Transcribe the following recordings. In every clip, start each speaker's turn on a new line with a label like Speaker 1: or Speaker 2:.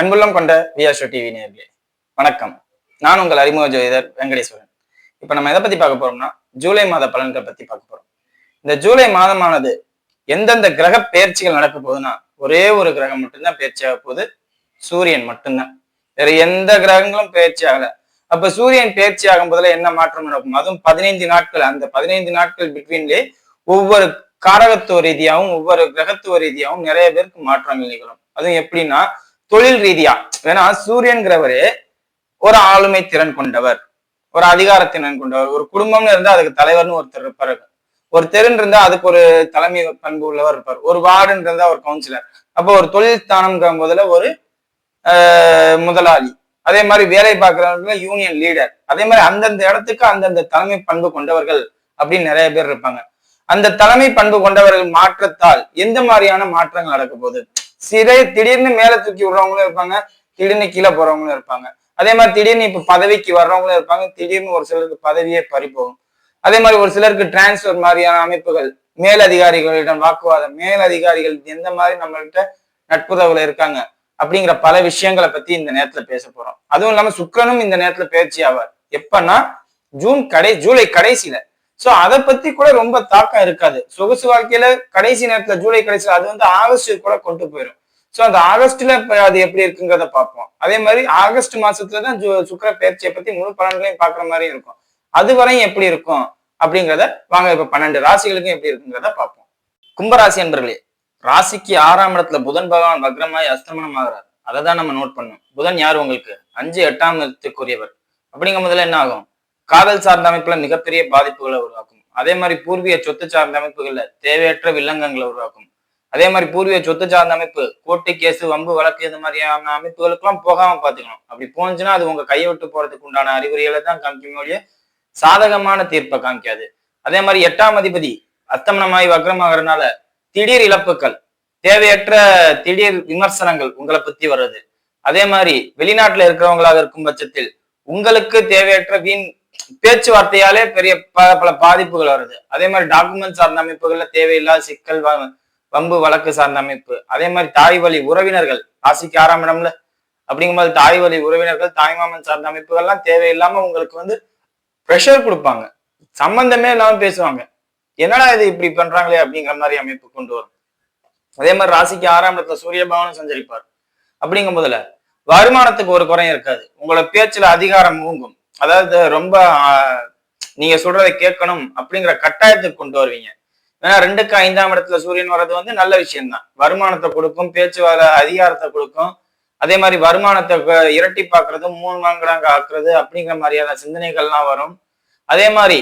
Speaker 1: அன்புள்ளம் கொண்ட வியாஷோ டிவி நேர்களே வணக்கம். நான் உங்கள் அறிமுக ஜோதிடர் வெங்கடேஸ்வரன். இப்போ நம்ம எதை பத்தி பார்க்க போறோம்னா ஜூலை மாத பலன்கள் பத்தி பார்க்க போறோம். இந்த ஜூலை மாதமானது எந்தெந்த கிரக பயிற்சிகள் நடக்க போகுதுன்னா ஒரே ஒரு கிரகம் மட்டும்தான் பெயர்ச்சி ஆக போகுது. சூரியன் மட்டும்தான். வேற எந்த கிரகங்களும் பெயர்ச்சி ஆகல. அப்ப சூரியன் பயிற்சி ஆகும் போதுல என்ன மாற்றம் நடக்கும்? அதுவும் பதினைந்து நாட்கள். அந்த பதினைந்து நாட்கள் பிட்வீன்லே ஒவ்வொரு காரகத்துவ ரீதியாகவும் ஒவ்வொரு கிரகத்துவ ரீதியாகவும் நிறைய பேருக்கு மாற்றங்கள் நிகழும். அதுவும் எப்படின்னா தொழில் ரீதியா. ஏன்னா சூரியன்கிறவரு ஒரு ஆளுமை திறன் கொண்டவர். ஒரு அதிகாரத்திறன் கொண்டவர். ஒரு குடும்பம்னு இருந்தா அதுக்கு தலைவர்னு ஒருத்தர் இருப்பாரு. ஒரு தெருன்னு இருந்தா அதுக்கு ஒரு தலைமை பண்பு உள்ளவர் இருப்பார். ஒரு வார்டுன்னு இருந்தா ஒரு கவுன்சிலர் அப்போ ஒரு தொழில் ஸ்தானம்ங்கிற போதுல ஒரு ஆஹ், முதலாளி. அதே மாதிரி வேலை பார்க்கறவங்க யூனியன் லீடர் அதே மாதிரி அந்தந்த இடத்துக்கு அந்தந்த தலைமை பண்பு கொண்டவர்கள் அப்படின்னு நிறைய பேர் இருப்பாங்க. அந்த தலைமை பண்பு கொண்டவர்கள் மாற்றத்தால் எந்த மாதிரியான மாற்றங்கள் நடக்க போகுது? சிறை திடீர்னு மேல தூக்கி விடுறவங்களும் இருப்பாங்க திடீர்னு கீழே போறவங்களும் இருப்பாங்க. அதே மாதிரி திடீர்னு இப்ப பதவிக்கு வர்றவங்களும் இருப்பாங்க திடீர்னு ஒரு சிலருக்கு பதவியே பறிப்போகும் அதே மாதிரி ஒரு சிலருக்கு டிரான்ஸ்பர் மாதிரியான அமைப்புகள் மேலதிகாரிகளிடம் வாக்குவாதம் மேலதிகாரிகள் எந்த மாதிரி நம்மள்கிட்ட நட்புறவுல இருக்காங்க அப்படிங்கிற பல விஷயங்களை பத்தி இந்த நேரத்துல பேச போறோம். அதுவும் இல்லாம சுக்கரனும் இந்த நேரத்துல பயிற்சி ஆவார். எப்பன்னா ஜூன் கடை ஜூலை கடைசியில ஸோ அதை பத்தி கூட ரொம்ப தாக்கம் இருக்காது. சொகுசு வாழ்க்கையில கடைசி நேரத்துல ஜூலை கடைசியில் அது வந்து ஆகஸ்ட் கூட கொண்டு போயிடும் சோ அந்த ஆகஸ்ட்ல அது எப்படி இருக்குங்கிறத பார்ப்போம். அதே மாதிரி ஆகஸ்ட் மாசத்துல தான் சுக்கர பயிற்சியை பத்தி முழு பலன்களையும் பார்க்குற மாதிரி இருக்கும். அது வரையும் எப்படி இருக்கும்? அப்படிங்கிறத வாங்க இப்ப பன்னெண்டு ராசிகளுக்கும் எப்படி இருக்குங்கிறத பார்ப்போம். கும்பராசி என்பர்களே ராசிக்கு ஆறாம் இடத்துல புதன் பகவான் வக்ரமாய் அஸ்தமனம் ஆகிறார். அதை தான் நம்ம நோட் பண்ணோம் புதன் யார் உங்களுக்கு? அஞ்சு எட்டாம் இடத்துக்குரியவர். அப்படிங்கும் போதுல என்ன ஆகும்? காதல் சார்ந்த அமைப்புல மிகப்பெரிய பாதிப்புகளை உருவாக்கும். அதே மாதிரி பூர்வீக சொத்து சார்ந்த அமைப்புகள்ல தேவையற்ற வில்லங்கங்களை உருவாக்கும். அதே மாதிரி பூர்வீக சொத்து சார்ந்த அமைப்பு கோர்ட்டு கேஸ் வம்பு வழக்கு இது மாதிரியான அமைப்புகளுக்கெல்லாம் போகாம பாத்துக்கணும் அப்படி போனுச்சுன்னா அது உங்க கையை விட்டு போறதுக்கு உண்டான அறிகுறிகளை தான் காமிக்கும் ஒழிய சாதகமான தீர்ப்பை காமிக்காது. அதே மாதிரி எட்டாம் அதிபதி அத்தமனமாய் வக்ரமாகறதுனால திடீர் இழப்புகள் தேவையற்ற திடீர் விமர்சனங்கள் உங்களை பத்தி வர்றது. அதே மாதிரி வெளிநாட்டுல இருக்கிறவங்களாக இருக்கும் பட்சத்தில் உங்களுக்கு தேவையற்ற வீண் பேச்சுவார்த்தையாலே பெரிய பல பல பாதிப்புகள் வருது. அதே மாதிரி டாக்குமெண்ட் சார்ந்த அமைப்புகள்ல தேவையில்லாத சிக்கல் வம்பு வழக்கு சார்ந்த அமைப்பு. அதே மாதிரி தாய் வழி உறவினர்கள் ராசிக்கு ஆறாம் இடம்ல. அப்படிங்கும்போது தாய் வழி உறவினர்கள் தாய்மாமன் சார்ந்த அமைப்புகள்லாம் தேவையில்லாம உங்களுக்கு வந்து ப்ரெஷர் கொடுப்பாங்க. சம்பந்தமே இல்லாம பேசுவாங்க. என்னடா இது இப்படி பண்றாங்களே அப்படிங்கிற மாதிரி அமைப்பு கொண்டு வரும். அதே மாதிரி ராசிக்கு ஆறாம் இடத்துல சூரிய பகவானும் சஞ்சரிப்பார். அப்படிங்கும் போதுல வருமானத்துக்கு ஒரு குறையும் இருக்காது. உங்களோட பேச்சுல அதிகாரம் ஊங்கும் அதாவது ரொம்ப ஆஹ், நீங்க சொல்றதை கேட்கணும் அப்படிங்கிற கட்டாயத்துக்கு கொண்டு வருவீங்க. ஏன்னா ரெண்டுக்கு ஐந்தாம் இடத்துல சூரியன் வர்றது வந்து நல்ல விஷயம்தான். வருமானத்தை கொடுக்கும் பேச்சுவார அதிகாரத்தை கொடுக்கும். அதே மாதிரி வருமானத்தை இரட்டி பார்க்கறது மூணு மடங்கு ஆக்குறது அப்படிங்கிற மாதிரியான சிந்தனைகள்லாம் வரும். அதே மாதிரி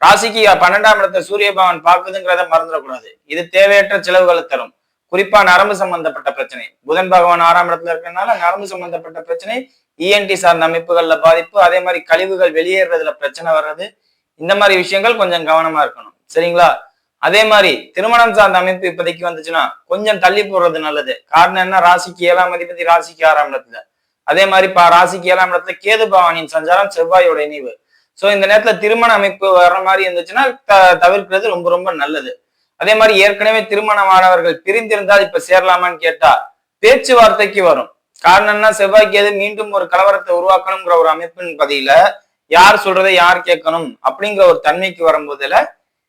Speaker 1: ராசிக்கு பன்னெண்டாம் இடத்துல சூரிய பகவான் பார்க்குதுங்கிறத மறந்துடக்கூடாது. இது தேவையற்ற செலவுகளை தரும். குறிப்பா நரம்பு சம்பந்தப்பட்ட பிரச்சனை. புதன் பகவான் ஆறாம் இடத்துல இருக்கறனால நரம்பு சம்பந்தப்பட்ட பிரச்சனை இஎன்டி சார்ந்த அமைப்புகள்ல பாதிப்பு அதே மாதிரி கழிவுகள் வெளியேறதுல பிரச்சனை வர்றது இந்த மாதிரி விஷயங்கள் கொஞ்சம் கவனமா இருக்கணும். சரிங்களா? அதே மாதிரி திருமணம் சார்ந்த அமைப்பு இப்போதைக்கு வந்துச்சுன்னா கொஞ்சம் தள்ளி போடுறது நல்லது. காரணம் என்ன? ராசிக்கு ஏழாம் அதிபதி ராசிக்கு ஆறாம் இடத்துல. அதே மாதிரி பா ராசிக்கு ஏழாம் இடத்துல கேது பவானியின் சஞ்சாரம் செவ்வாயோட இணைவு. சோ இந்த நேரத்துல திருமண அமைப்பு வர்ற மாதிரி இருந்துச்சுன்னா த- தவிர்க்கிறது ரொம்ப ரொம்ப நல்லது. அதே மாதிரி ஏற்கனவே திருமணமானவர்கள் பிரிந்திருந்தால் இப்ப சேரலாமான்னு கேட்டா பேச்சுவார்த்தைக்கு வரும். காரணம் செவ்வாய்க்கு எது மீண்டும் ஒரு கலவரத்தை உருவாக்கணுங்கிற ஒரு அமைப்பின் பதியில யார் சொல்றதை யார் கேட்கணும் அப்படிங்கிற ஒரு தன்மைக்கு வரும்போதுல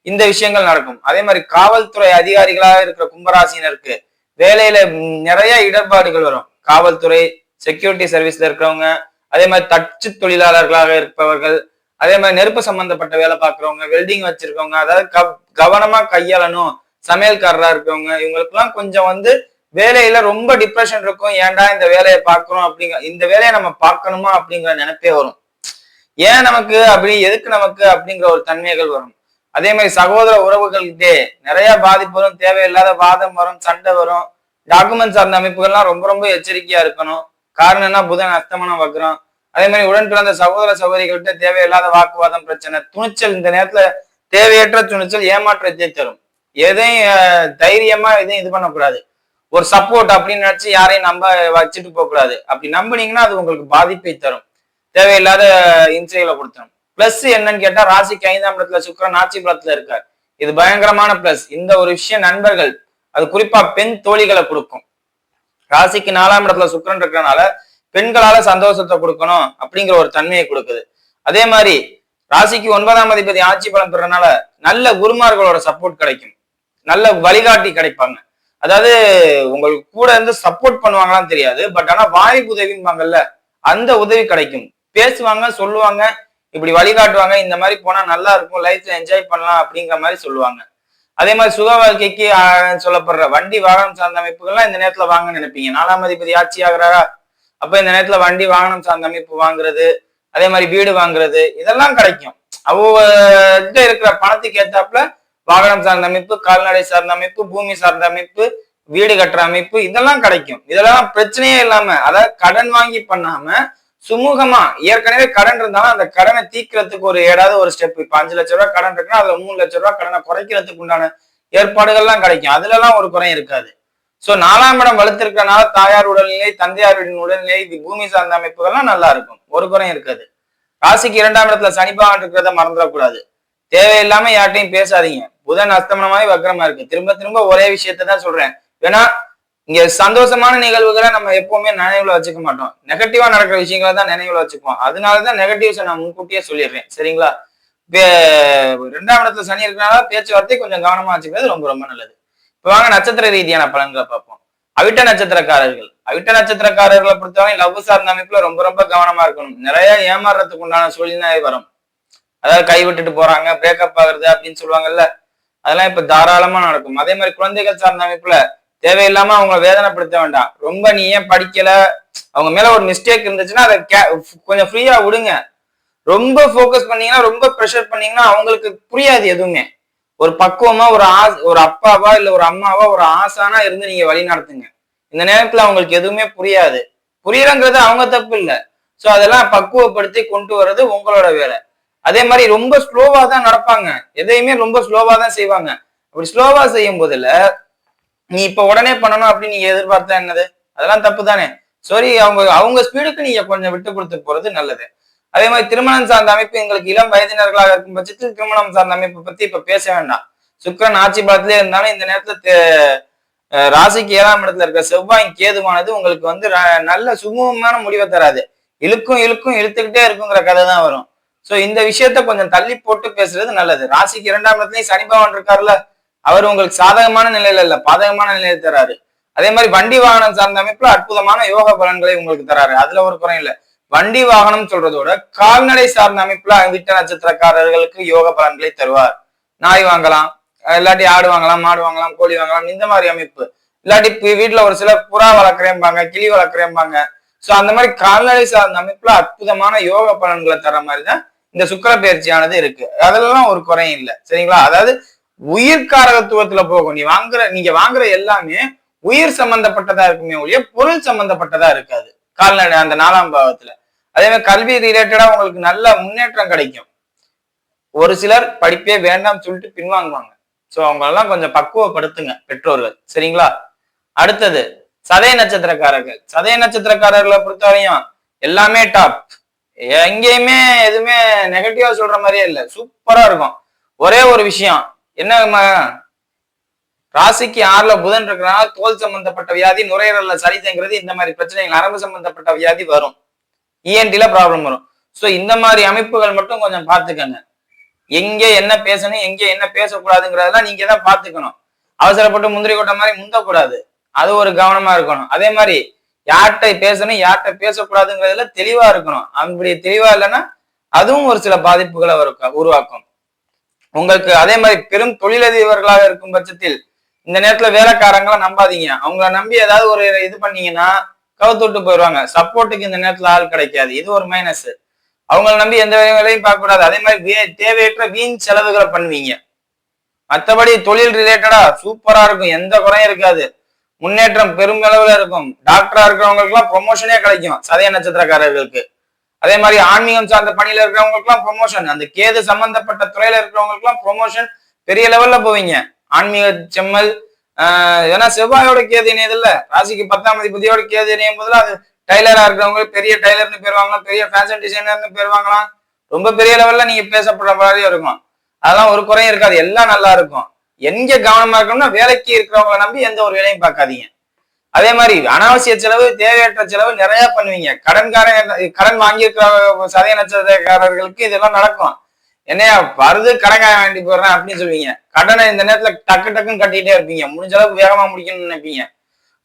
Speaker 1: இந்த விஷயங்கள் நடக்கும். அதே மாதிரி காவல்துறை அதிகாரிகளாக இருக்கிற கும்பராசினருக்கு வேலையில நிறைய இடர்பாடுகள் வரும். காவல்துறை செக்யூரிட்டி சர்வீஸ்ல இருக்கிறவங்க அதே மாதிரி தச்சு தொழிலாளர்களாக இருப்பவர்கள் அதே மாதிரி நெருப்பு சம்பந்தப்பட்ட வேலை பார்க்குறவங்க வெல்டிங் வச்சிருக்கவங்க அதாவது கவ- கவனமா கையாளணும் சமையல்காரரா இருக்கிறவங்க இவங்களுக்குலாம் கொஞ்சம் வந்து வேலையில ரொம்ப டிப்ரெஷன் இருக்கும். ஏன்டா இந்த வேலையை பார்க்கறோம் அப்படிங்க இந்த வேலையை நம்ம பார்க்கணுமா அப்படிங்கிற நினைப்பே வரும். ஏன் நமக்கு அப்படி எதுக்கு நமக்கு அப்படிங்கிற ஒரு தன்மைகள் வரும். அதே மாதிரி சகோதர உறவுகள்கிட்டே நிறைய பாதிப்பு வரும். தேவையில்லாத வாதம் வரும் சண்டை வரும். டாக்குமெண்ட் சார்ந்த அமைப்புகள்லாம் ரொம்ப ரொம்ப எச்சரிக்கையா இருக்கணும். காரணம் என்ன? புதன் அஸ்தமனம் வைக்கிறோம் அதே மாதிரி உடன் பிறந்த சகோதர சகோதரிகள்கிட்ட தேவையில்லாத வாக்குவாதம் பிரச்சனை துணிச்சல் இந்த நேரத்துல தேவையற்ற துணிச்சல் ஏமாற்றத்தை தரும். எதையும் தைரியமா எதையும் இது பண்ணக்கூடாது. ஒரு சப்போர்ட் அப்படின்னு நினைச்சு யாரையும் நம்ப வச்சுட்டு போக கூடாது அப்படி நம்புனீங்கன்னா அது உங்களுக்கு பாதிப்பை தரும். தேவையில்லாத இன்சைகளை கொடுத்துரும். பிளஸ் என்னன்னு கேட்டா ராசிக்கு ஐந்தாம் இடத்துல சுக்கிரன் ஆட்சி பலத்துல இருக்கார். இது பயங்கரமான பிளஸ் இந்த ஒரு விஷயம் நண்பர்கள் அது குறிப்பா பெண் தோழிகளை கொடுக்கும். ராசிக்கு நாலாம் இடத்துல சுக்கிரன் இருக்கிறனால பெண்களால சந்தோஷத்தை கொடுக்கணும் அப்படிங்கிற ஒரு தன்மையை கொடுக்குது. அதே மாதிரி ராசிக்கு ஒன்பதாம் அதிபதி ஆட்சி பலம் பெறனால நல்ல குருமார்களோட சப்போர்ட் கிடைக்கும். நல்ல வழிகாட்டி கிடைப்பாங்க. அதாவது உங்களுக்கு கூட இருந்து சப்போர்ட் பண்ணுவாங்களான்னு தெரியாது பட் ஆனா வாய்ப்பு உதவிம்பாங்கல்ல அந்த உதவி கிடைக்கும். பேசுவாங்க சொல்லுவாங்க இப்படி வழிகாட்டுவாங்க இந்த மாதிரி போனா நல்லா இருக்கும் லைஃப்ல என்ஜாய் பண்ணலாம் அப்படிங்கிற மாதிரி சொல்லுவாங்க. அதே மாதிரி சுக வாழ்க்கைக்கு சொல்லப்படுற வண்டி வாகனம் சார்ந்த அமைப்புகள்லாம் இந்த நேரத்துல வாங்க நினைப்பீங்க. நாலாம் அதிபதி ஆட்சி ஆகிறாரா? அப்ப இந்த நேரத்துல வண்டி வாகனம் சார்ந்த அமைப்பு வாங்குறது அதே மாதிரி வீடு வாங்குறது இதெல்லாம் கிடைக்கும். அவங்க இருக்கிற பணத்துக்கு ஏத்தாப்புல வாகனம் சார்ந்த அமைப்பு கால்நடை சார்ந்த அமைப்பு பூமி சார்ந்த அமைப்பு வீடு கட்டுற அமைப்பு இதெல்லாம் கிடைக்கும். இதெல்லாம் பிரச்சனையே இல்லாம அதாவது கடன் வாங்கி பண்ணாம சுமூகமா ஏற்கனவே கடன் இருந்தாலும் அந்த கடனை தீக்கிறதுக்கு ஒரு ஏடாவது ஒரு ஸ்டெப் இப்ப அஞ்சு லட்ச ரூபாய் கடன் இருக்குன்னா அதுல மூணு லட்ச ரூபாய் கடனை குறைக்கிறதுக்கு உண்டான ஏற்பாடுகள்லாம் கிடைக்கும். அதுல எல்லாம் ஒரு குறையும் இருக்காது. சோ நாலாம் இடம் வலுத்திருக்கனால தாயார் உடல்நிலை தந்தையாரின் உடல்நிலை இது பூமி சார்ந்த அமைப்புகள்லாம் நல்லா இருக்கும். ஒரு குறையும் இருக்காது. ராசிக்கு இரண்டாம் இடத்துல சனி இருக்கிறத மறந்துடக்கூடாது. தேவையில்லாம யார்ட்டையும் பேசாதீங்க. புதன் அஸ்தமனமாய் வக்ரமா இருக்கு. திரும்ப திரும்ப ஒரே விஷயத்தை தான் சொல்றேன். ஏன்னா இங்க சந்தோஷமான நிகழ்வுகளை நம்ம எப்பவுமே நினைவுல வச்சுக்க மாட்டோம். நெகட்டிவா நடக்கிற விஷயங்களை தான் நினைவுல வச்சுக்குவோம். அதனாலதான் நெகட்டிவ்ஸை நான் முன்கூட்டியே சொல்லிடுறேன். சரிங்களா? ரெண்டாம் இடத்துல சனி இருக்கிறனால பேச்சுவார்த்தை கொஞ்சம் கவனமா வச்சுக்கிறது ரொம்ப ரொம்ப நல்லது. இப்ப வாங்க நட்சத்திர ரீதியான பலன்களை பார்ப்போம். அவிட்ட நட்சத்திரக்காரர்கள். அவிட்ட நட்சத்திரக்காரர்களை பொறுத்தவரை லவ் சார்ந்த அமைப்புல ரொம்ப ரொம்ப கவனமா இருக்கணும். நிறைய ஏமாறுறதுக்கு உண்டான சூழ்நிலை வரும். அதாவது கை விட்டுட்டு போறாங்க பிரேக்கப் ஆகுறது அப்படின்னு சொல்லுவாங்கல்ல அதெல்லாம் இப்ப தாராளமா நடக்கும். அதே மாதிரி குழந்தைகள் சார்ந்த அமைப்புல தேவையில்லாம அவங்கள வேதனைப்படுத்த வேண்டாம். ரொம்ப நீ ஏன் படிக்கல? அவங்க மேல ஒரு மிஸ்டேக் இருந்துச்சுன்னா அதை கே- கொஞ்சம் ஃப்ரீயா விடுங்க. ரொம்ப ஃபோக்கஸ் பண்ணீங்கன்னா ரொம்ப ப்ரெஷர் பண்ணீங்கன்னா அவங்களுக்கு புரியாது எதுவுமே. ஒரு பக்குவமா ஒரு ஆ ஒரு அப்பாவா இல்ல ஒரு அம்மாவா ஒரு ஆசானா இருந்து நீங்க வழி நடத்துங்க. இந்த நேரத்துல அவங்களுக்கு எதுவுமே புரியாது. புரியலங்கிறது அவங்க தப்பு இல்லை. ஸோ அதெல்லாம் பக்குவப்படுத்தி கொண்டு வர்றது உங்களோட வேலை. அதே மாதிரி ரொம்ப ஸ்லோவா தான் நடப்பாங்க. எதையுமே ரொம்ப ஸ்லோவா தான் செய்வாங்க. அப்படி ஸ்லோவா செய்யும் போதுல நீ இப்ப உடனே பண்ணணும் அப்படின்னு நீங்க எதிர்பார்த்தா என்னது? அதெல்லாம் தப்பு தானே. சாரி அவங்க அவங்க ஸ்பீடுக்கு நீங்க கொஞ்சம் விட்டு கொடுத்து போறது நல்லது. அதே மாதிரி திருமணம் சார்ந்த அமைப்பு எங்களுக்கு இளம் வயதினர்களாக இருக்கும் பட்சத்தில் திருமணம் சார்ந்த அமைப்பை பத்தி இப்ப பேச வேண்டாம். சுக்கிரன் ஆட்சி பலத்திலே இருந்தாலும் இந்த நேரத்துல ராசிக்கு ஏழாம் இடத்துல இருக்க செவ்வாய் கேதுவானது உங்களுக்கு வந்து நல்ல சுமூகமான முடிவை தராது. இழுக்கும் இழுக்கும் இழுத்துக்கிட்டே இருக்குங்கிற கதை தான் வரும். சோ இந்த விஷயத்த கொஞ்சம் தள்ளி போட்டு பேசுறது நல்லது. ராசிக்கு இரண்டாம் இடத்துலயும் சனி பகவான் இருக்காருல்ல? அவர் உங்களுக்கு சாதகமான நிலையில இல்ல பாதகமான நிலையில தராரு. அதே மாதிரி வண்டி வாகனம் சார்ந்த அமைப்புல அற்புதமான யோக பலன்களை உங்களுக்கு தராரு. அதுல ஒரு குறையும் இல்ல. வண்டி வாகனம் சொல்றதோட கால்நடை சார்ந்த அமைப்புல விட்ட நட்சத்திரக்காரர்களுக்கு யோக பலன்களை தருவார். நாய் வாங்கலாம் இல்லாட்டி ஆடு வாங்கலாம் மாடு வாங்கலாம் கோழி வாங்கலாம் இந்த மாதிரி அமைப்பு. இல்லாட்டி இப்ப வீட்டுல ஒரு சிலர் புறா வளர்க்குறேம்பாங்க கிளி வளர்க்குறேம்பாங்க. சோ அந்த மாதிரி கால்நடை சார்ந்த அமைப்புல அற்புதமான யோக பலன்களை தர மாதிரி தான் இந்த சுக்கர பயிற்சியானது இருக்கு. அதெல்லாம் ஒரு குறையும் இல்லை. சரிங்களா? அதாவது உயிர்காரகத்துவத்துல போகும். நீ வாங்குற நீங்க வாங்குற எல்லாமே உயிர் சம்பந்தப்பட்டதா இருக்குமே ஒழிய பொருள் சம்பந்தப்பட்டதா இருக்காது. கால்நடை அந்த நாலாம் பாவத்துல. அதே மாதிரி கல்வி ரிலேட்டடா உங்களுக்கு நல்ல முன்னேற்றம் கிடைக்கும். ஒரு சிலர் படிப்பே வேண்டாம்னு சொல்லிட்டு பின்வாங்குவாங்க. சோ அவங்களெல்லாம் கொஞ்சம் பக்குவப்படுத்துங்க பெற்றோர்கள். சரிங்களா? அடுத்தது சதய நட்சத்திரக்காரர்கள். சதய நட்சத்திரக்காரர்களை பொறுத்தவரையும் எல்லாமே டாப் எங்கேயுமே எதுவுமே நெகட்டிவா சொல்ற மாதிரியே இல்லை. சூப்பரா இருக்கும். ஒரே ஒரு விஷயம். என்ன ராசிக்கு ஆறுல புதன் இருக்கிறனால தோல் சம்பந்தப்பட்ட வியாதி நுரையீரல்ல சளி தேங்குறது இந்த மாதிரி பிரச்சனைகள் நரம்பு சம்பந்தப்பட்ட வியாதி வரும். இஎன்டில ப்ராப்ளம் வரும். ஸோ இந்த மாதிரி அமைப்புகள் மட்டும் கொஞ்சம் பார்த்துக்கங்க. எங்க என்ன பேசணும் எங்க என்ன பேசக்கூடாதுங்கிறதெல்லாம் நீங்க தான் பார்த்துக்கணும். அவசரப்பட்டு முந்திரி கொட்ட மாதிரி முந்தக்கூடாது. அது ஒரு கவனமா இருக்கணும். அதே மாதிரி யார்கிட்ட பேசணும் யார்கிட்ட பேசக்கூடாதுங்கிறதுல தெளிவா இருக்கணும். அப்படி தெளிவா இல்லைன்னா அதுவும் ஒரு சில பாதிப்புகளை வரும் உருவாக்கும். உங்களுக்கு அதே மாதிரி பெரும் தொழிலதிபர்களாக இருக்கும் பட்சத்தில் இந்த நேரத்துல வேலைக்காரங்களை நம்பாதீங்க. அவங்கள நம்பி ஏதாவது ஒரு இது பண்ணீங்கன்னா கவுத்துட்டு போயிடுவாங்க. சப்போர்ட்டுக்கு இந்த நேரத்துல ஆள் கிடைக்காது. இது ஒரு மைனஸ் அவங்கள நம்பி எந்த வேலையும் பார்க்க கூடாது அதே மாதிரி வே- தேவையற்ற வீண் செலவுகளை பண்ணுவீங்க. மற்றபடி தொழில் ரிலேட்டடா சூப்பரா இருக்கும். எந்த குறையும் இருக்காது. முன்னேற்றம் பெருமளவில் இருக்கும். டாக்டரா இருக்கிறவங்களுக்கு எல்லாம் ப்ரொமோஷனே கிடைக்கும். சதய நட்சத்திரக்காரர்களுக்கு. அதே மாதிரி ஆன்மீகம் சார்ந்த பணியில இருக்கிறவங்களுக்கு எல்லாம் ப்ரொமோஷன் அந்த கேது சம்பந்தப்பட்ட துறையில இருக்கிறவங்களுக்கு எல்லாம் ப்ரொமோஷன் பெரிய லெவல்ல போவீங்க. ஆன்மீக செம்மல் ஏன்னா செவ்வாயோட கேது இணையது இல்ல ராசிக்கு பத்தாம் அதிபதியோட கேது இணையும் போதுல அது டைலரா இருக்கிறவங்க பெரிய டைலர்னு பேர் வாங்கலாம் பெரிய ஃபேஷன் டிசைனர்னு பேர் வாங்கலாம். ரொம்ப பெரிய லெவல்ல நீங்க பேசப்படுற மாதிரியும் இருக்கும். அதெல்லாம் ஒரு குறையும் இருக்காது. எல்லாம் நல்லா இருக்கும். எங்க கவனமா இருக்கணும்னா வேலைக்கு இருக்கிறவங்களை நம்பி எந்த ஒரு வேலையும் பார்க்காதீங்க. அதே மாதிரி அனாவசிய செலவு தேவையற்ற செலவு நிறைய பண்ணுவீங்க. கடன்காரன் கடன் வாங்கியிருக்கிற சதய நட்சத்திரக்காரர்களுக்கு இதெல்லாம் நடக்கும். என்னையா வருது கடன்காரன் வேண்டி போடுறேன் அப்படின்னு சொல்லுவீங்க. கடனை இந்த நேரத்துல டக்கு டக்குன்னு கட்டிட்டே இருப்பீங்க. முடிஞ்ச அளவுக்கு வேகமா முடிக்கணும்னு நினைப்பீங்க.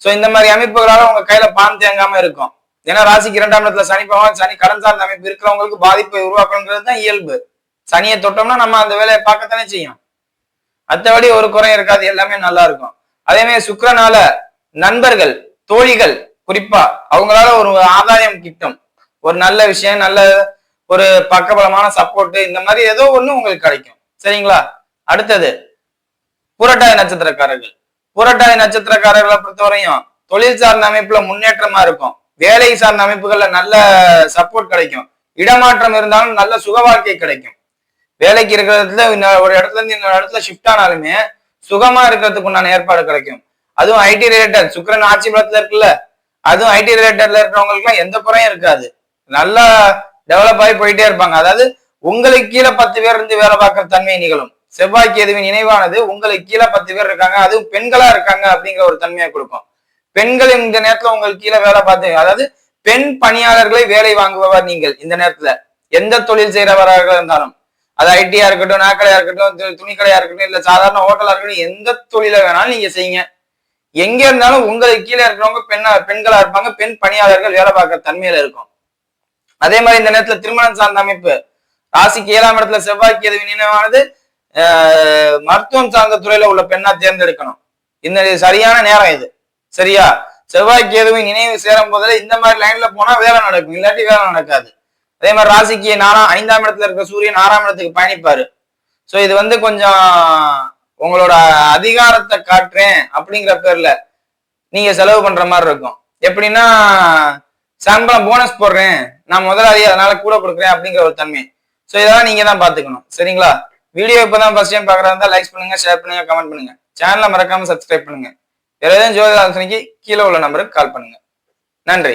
Speaker 1: சோ இந்த மாதிரி அமைப்புகளால உங்க கையில பான் தேங்காம இருக்கும். ஏன்னா ராசிக்கு இரண்டாம் இடத்துல சனி பகவான் சனி கடன் சார்ந்த அமைப்பு இருக்கிறவங்களுக்கு பாதிப்பை உருவாக்கணுங்கிறது தான் இயல்பு. சனியை தொட்டோம்னா நம்ம அந்த வேலையை பார்க்கத்தானே செய்யும். மற்றபடி ஒரு குறையும் இருக்காது எல்லாமே நல்லா இருக்கும். அதே மாதிரி சுக்கரனால நண்பர்கள் தோழிகள் குறிப்பா அவங்களால ஒரு ஆதாயம் கிட்டும். ஒரு நல்ல விஷயம் நல்ல ஒரு பக்கபலமான சப்போர்ட் இந்த மாதிரி ஏதோ ஒண்ணு உங்களுக்கு கிடைக்கும். சரிங்களா? அடுத்தது புரட்டாதி நட்சத்திரக்காரர்கள். புரட்டாதி நட்சத்திரக்காரர்களை பொறுத்தவரையும் தொழில் சார்ந்த அமைப்புல முன்னேற்றமா இருக்கும். வேலை சார்ந்த அமைப்புகள்ல நல்ல சப்போர்ட் கிடைக்கும். இடமாற்றம் இருந்தாலும் நல்ல சுக வாழ்க்கை கிடைக்கும். வேலைக்கு இருக்கிறதுல இன்னொரு ஒரு இடத்துல இருந்து இன்னொரு இடத்துல ஷிஃப்ட் ஆனாலுமே சுகமா இருக்கிறதுக்கு உண்டான ஏற்பாடு கிடைக்கும். அதுவும் ஐடி ரிலேட்டட் சுக்கிரன் ஆட்சி பலத்துல இருக்குல்ல அதுவும் ஐடி ரிலேட்டட்ல இருக்கிறவங்களுக்கு எல்லாம் எந்த குறையும் இருக்காது. நல்லா டெவலப் ஆகி போயிட்டே இருப்பாங்க. அதாவது உங்களுக்கு கீழே பத்து பேர் இருந்து வேலை பார்க்குற தன்மை நிகழும். செவ்வாய்க்கு எதுவின் இணைவானது உங்களுக்கு கீழே பத்து பேர் இருக்காங்க அதுவும் பெண்களா இருக்காங்க அப்படிங்கிற ஒரு தன்மையை கொடுக்கும். பெண்கள் இந்த நேரத்துல உங்களுக்கு கீழே வேலை பார்த்து அதாவது பெண் பணியாளர்களை வேலை வாங்குபவர் நீங்கள் இந்த நேரத்துல. எந்த தொழில் செய்யறவராக இருந்தாலும். அது ஐடியா இருக்கட்டும் நாக்கடையா இருக்கட்டும் து- துணிக்கடையா இருக்கட்டும் இல்ல சாதாரண ஹோட்டலா இருக்கட்டும் எந்த தொழில வேணாலும் நீங்க செய்யுங்க. எங்க இருந்தாலும் உங்களுக்கு கீழே இருக்கிறவங்க பெண்ணா பெண்களா இருப்பாங்க பெண் பணியாளர்கள் வேலை பார்க்குற தன்மையில இருக்கும். அதே மாதிரி இந்த நேரத்துல திருமணம் சார்ந்த அமைப்பு. ராசிக்கு ஏழாம் இடத்துல செவ்வாய்க்கு எது நினைவானது மருத்துவம் சார்ந்த துறையில உள்ள பெண்ணா தேர்ந்தெடுக்கணும். இந்த சரியான நேரம் இது. சரியா? செவ்வாய்க்கு எதுவும் நினைவு சேரும் போதில் இந்த மாதிரி லைன்ல போனா வேலை நடக்கும் இல்லாட்டி வேலை நடக்காது. அதே மாதிரி ராசிக்கு நாலாம் ஐந்தாம் இடத்துல இருக்க சூரியன் ஆறாம் இடத்துக்கு பயணிப்பாரு. ஸோ இது வந்து கொஞ்சம் உங்களோட அதிகாரத்தை காட்டுறேன் அப்படிங்கிற பேர்ல நீங்க செலவு பண்ற மாதிரி இருக்கும். எப்படின்னா சம்பளம் போனஸ் போடுறேன். நான் முதலாளி அதனால கூட கொடுக்குறேன் அப்படிங்கிற ஒரு தன்மை. ஸோ இதெல்லாம் நீங்க தான் பாத்துக்கணும் சரிங்களா? வீடியோ இப்பதான் ஃபர்ஸ்ட் டைம் பாக்குறதா லைக் பண்ணுங்க ஷேர் பண்ணுங்க கமெண்ட் பண்ணுங்க. சேனலை மறக்காம சப்ஸ்கிரைப் பண்ணுங்க. வேற ஏதாவது ஜோதிட ஆலோசனைக்கு கீழே உள்ள நம்பருக்கு கால் பண்ணுங்க. நன்றி.